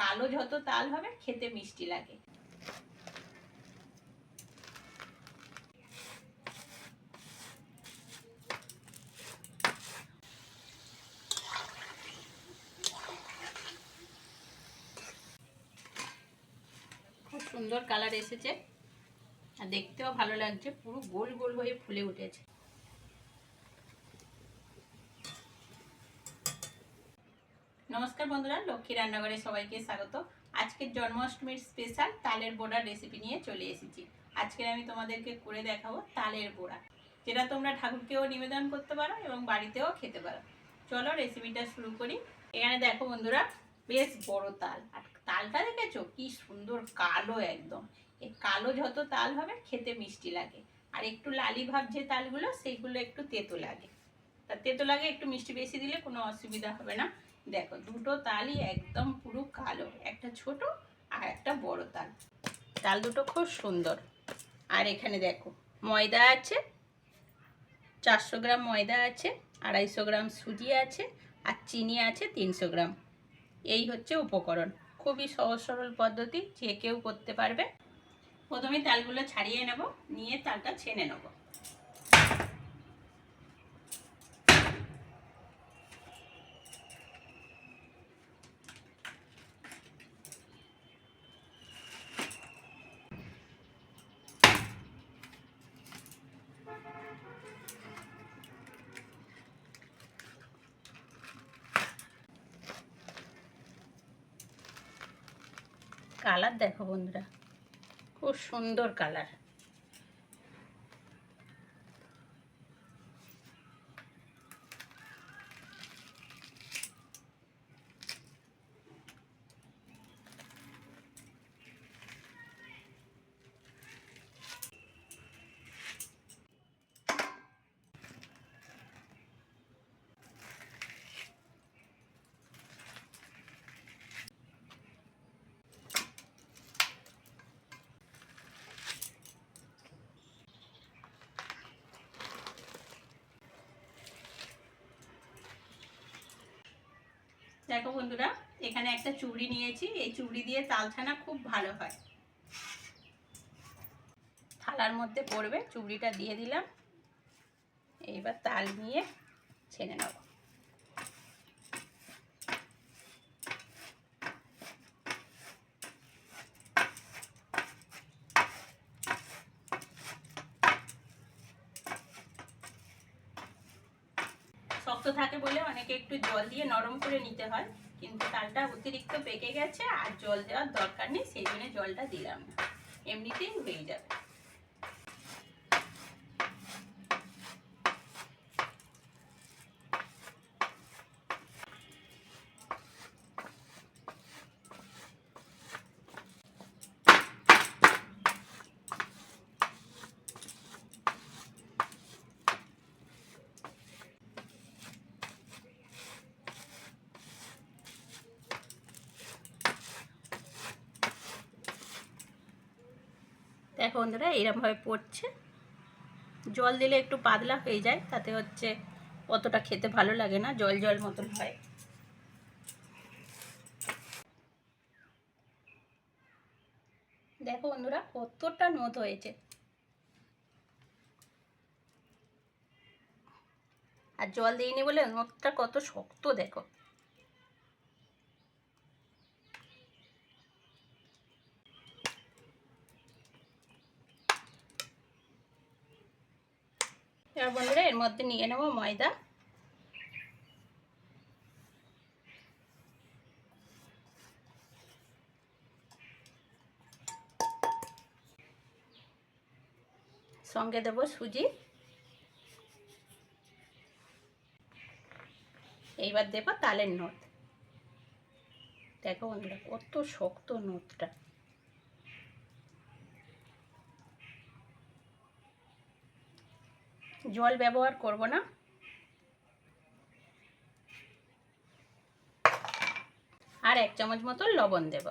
কালো যত তাল হবে, খেতে মিষ্টি লাগে। খুব সুন্দর কালার এসেছে। আর দেখতেও ভালো লাগছে, পুরো গোল গোল হয়ে ফুলে উঠেছে। নমস্কার বন্ধুরা, লক্ষ্মী রান্নাঘরে সবাইকে স্বাগত। আজকের জন্মাষ্টমীর স্পেশাল তালের বড়ার রেসিপি নিয়ে চলে এসেছি। আজকে আমি তোমাদেরকে করে দেখাবো তালের বড়া, যেটা তোমরা ঠাকুরকেও নিবেদন করতে পারো এবং বাড়িতেও খেতে পারো। চলো রেসিপিটা শুরু করি। এখানে দেখো বন্ধুরা, বেশ বড় তাল। আর তালটা দেখেছ? কি সুন্দর কালো একদম। এই কালো যত তাল হবে, খেতে মিষ্টি লাগে। আর একটু লালি ভাব যে তালগুলো, সেইগুলো একটু তেতো লাগে। তা তেতো লাগে, একটু মিষ্টি বেশি দিলে কোনো অসুবিধা হবে না। দেখো, দুটো তালই একদম পুরো কালো, একটা ছোট আর একটা বড় তাল। তাল দুটো খুব সুন্দর। আর এখানে দেখো, ময়দা আছে, চারশো গ্রাম ময়দা আছে, আড়াইশো গ্রাম সুজি আছে, আর চিনি আছে তিনশো গ্রাম। এই হচ্ছে উপকরণ। খুবই সহজ সরল পদ্ধতি, যে কেউ করতে পারবে। প্রথমে তালগুলো ছাড়িয়ে নেব, নিয়ে তালটা ছেনে নেব। কালার দেখো বন্ধুরা খুব সুন্দর কালার। দেখো বন্ধুরা, এখানে একটা চুড়ি নিয়েছি। এই চুড়ি দিয়ে তালছানা খুব ভালো হয়। থালার মধ্যে পড়বে, চুড়িটা দিয়ে দিলাম। এইবার তাল নিয়ে ছেনে নেব। শক্ত থাকে বলে অনেকে একটু জল দিয়ে নরম করে নিতে হয়। কিন্তু তালটা অতিরিক্ত পেকে গেছে আর জল দেওয়ার দরকার নেই, সেই জন্য জলটা দিলাম এমনিতেই হয়ে যাবে। দেখো বন্ধুরা এরমভাবে পড়ছে। জল দিলে একটু পাতলা হয়ে যায়, তাতে হচ্ছে অতটা খেতে ভালো লাগে না, জল জল মতন হয়। দেখো বন্ধুরা, কতটা নদ হয়েছে। আর জল দিইনি বলে নদটা কত শক্ত, দেখো। এবার বন্ধুরা এর মধ্যে নিয়ে নেব ময়দা। সঙ্গে দেব সুজি। এইবার দেব তালের নোট। দেখো বন্ধুরা, কত শক্ত নোটটা। জল ব্যবহার করব না। আর এক চামচ মতো লবণ দেব।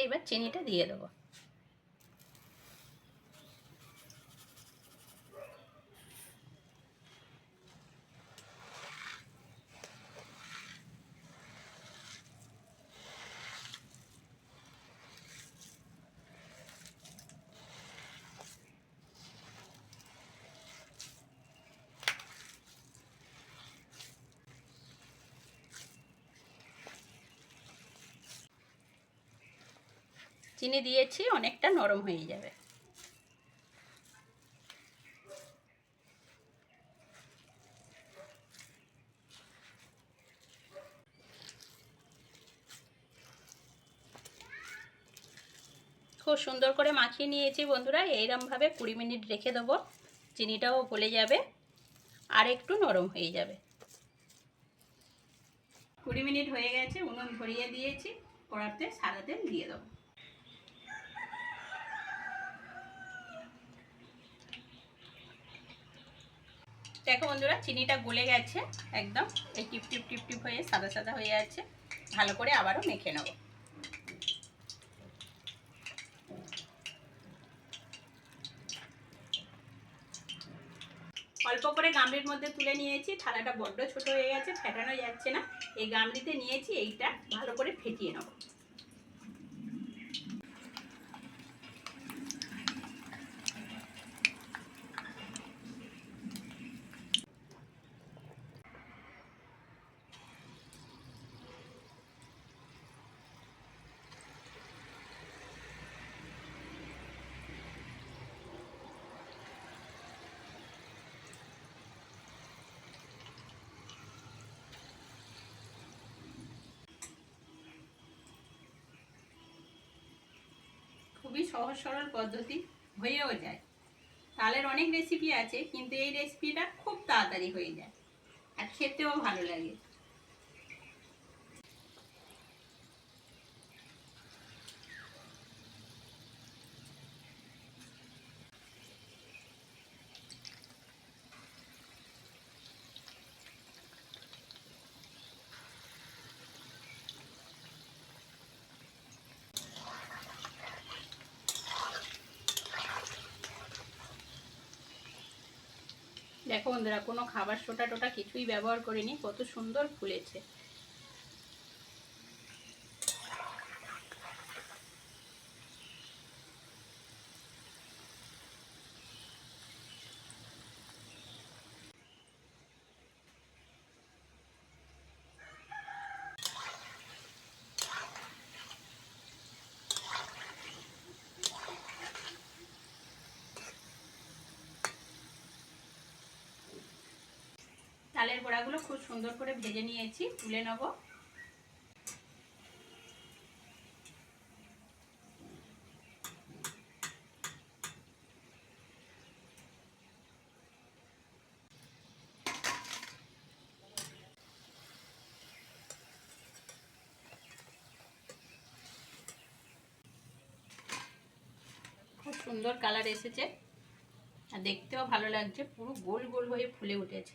এবার চিনিটা দিয়ে দেবো। চিনি দিয়েছি, অনেকটা নরম হয়ে যাবে। খুব সুন্দর করে মাখিয়ে নিয়েছি বন্ধুরা, এইরমভাবে কুড়ি মিনিট রেখে দেবো, চিনিটাও গলে যাবে আর একটু নরম হয়ে যাবে। কুড়ি মিনিট হয়ে গেছে, উনুন ধরিয়ে দিয়েছি কড়াতে সাদা তেল দিয়ে দেবো। দেখো বন্ধুরা, চিনিটা গলে গেছে একদম। এই টিপ টিপ টিপ টিপ হয়ে, সাদা সাদা হয়ে যাচ্ছে ভালো করে আবারও মেখে নেব। অল্প করে গামলির মধ্যে তুলে নিয়েছি। থালাটা বড্ড ছোট হয়ে গেছে, ফেটানো যাচ্ছে না। এই গামলিতে নিয়েছি, এইটা ভালো করে ফেটিয়ে নেব। খুবই সহজ সরল পদ্ধতি হয়েও যায়। তালের অনেক রেসিপি আছে, কিন্তু এই রেসিপিটা খুব তাড়াতাড়ি হয়ে যায়। আর খেতেও ভালো লাগে। দেখো বন্ধুরা কোনো খাবার সোটা টোটা কিছুই ব্যবহার করিনি কত সুন্দর ফুলেছে। তালের বড়াগুলো খুব সুন্দর করে ভেজে নিয়েছি, তুলে নেব। সুন্দর কালার এসেছে। আর দেখতেও ভালো লাগছে, পুরো গোল গোল হয়ে ফুলে উঠেছে।